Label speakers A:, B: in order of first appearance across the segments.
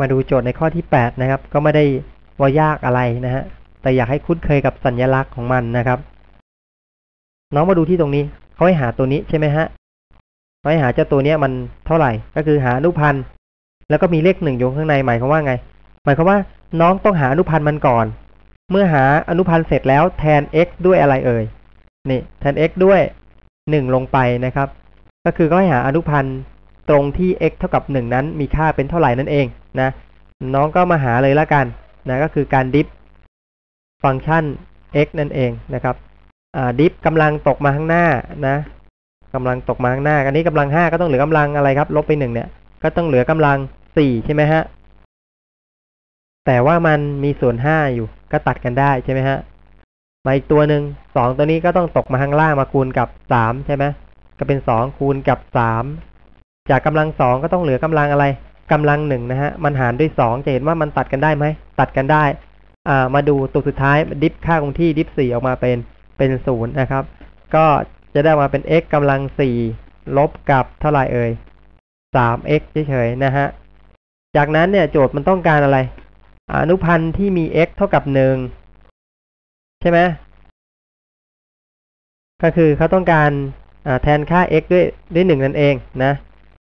A: มาดูโจทย์ในข้อที่ 8 นะครับ ก็ไม่ได้ว่ายากอะไรนะฮะ แต่อยากให้คุ้นเคยกับสัญลักษณ์ของมันนะครับ น้องมาดูที่ตรงนี้เขาให้หาตัวนี้ใช่ไหมฮะเขาให้หาเจ้าตัวเนี้ยมันเท่าไหร่ ก็คือหาอนุพันธ์ แล้วก็มีเลขหนึ่งอยู่ข้างในหมายความว่าไง หมายความว่าน้องต้องหาอนุพันธ์มันก่อน เมื่อหาอนุพันธ์เสร็จแล้วแทน x ด้วยอะไรเอ่ย นี่แทน x ด้วย 1 ลงไปนะครับ ก็คือก็ให้หาอนุพันธ์ตรงที่ x เท่ากับ 1 นั้นมีค่าเป็นเท่าไหร่นั่นเอง นะน้องก็มาหาเลยละกันนะก็คือการดิฟฟังก์ชัน x นั่นเองนะครับดิฟกำลังตกมาข้างหน้านะกำลังตกมาข้างหน้าอันนี้กำลัง5ก็ต้องเหลือกำลังอะไรครับ ลบไป1เนี่ย ก็ต้องเหลือกำลัง4ใช่ไหมฮะแต่ว่ามันมีส่วน5อยู่ก็ตัดกันได้ใช่ไหมฮะมาอีกตัวหนึ่ง2ตัวนี้ก็ต้องตกมาข้างล่างมาคูณกับ3ใช่ไหมก็เป็น2คูณกับ3จากกำลัง2ก็ต้องเหลือกำลังอะไร กำลังหนึ่งนะฮะมันหารด้วย2จะเห็นว่ามันตัดกันได้ไหมตัดกันได้อ่ามาดูตัวสุดท้ายดิฟค่าคงที่ดิฟ4ออกมาเป็นเป็นศูนย์นะครับ ก็จะได้มาเป็น x กำลัง4ลบกับเท่าไหร่เอ่ย 3x เฉยๆนะฮะจากนั้นเนี่ยโจทย์มันต้องการอะไรอนุพันธ์ที่มี x เท่ากับ1ใช่ไหมก็คือเขาต้องการแทนค่า x ด้วยด้วย1นั่นเองนะ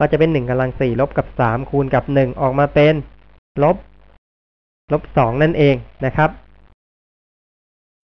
A: ก็จะเป็นหนึ่งกำลังสี่ลบกับสามคูณกับหนึ่งออกมาเป็นลบลบสองนั่นเองนะครับ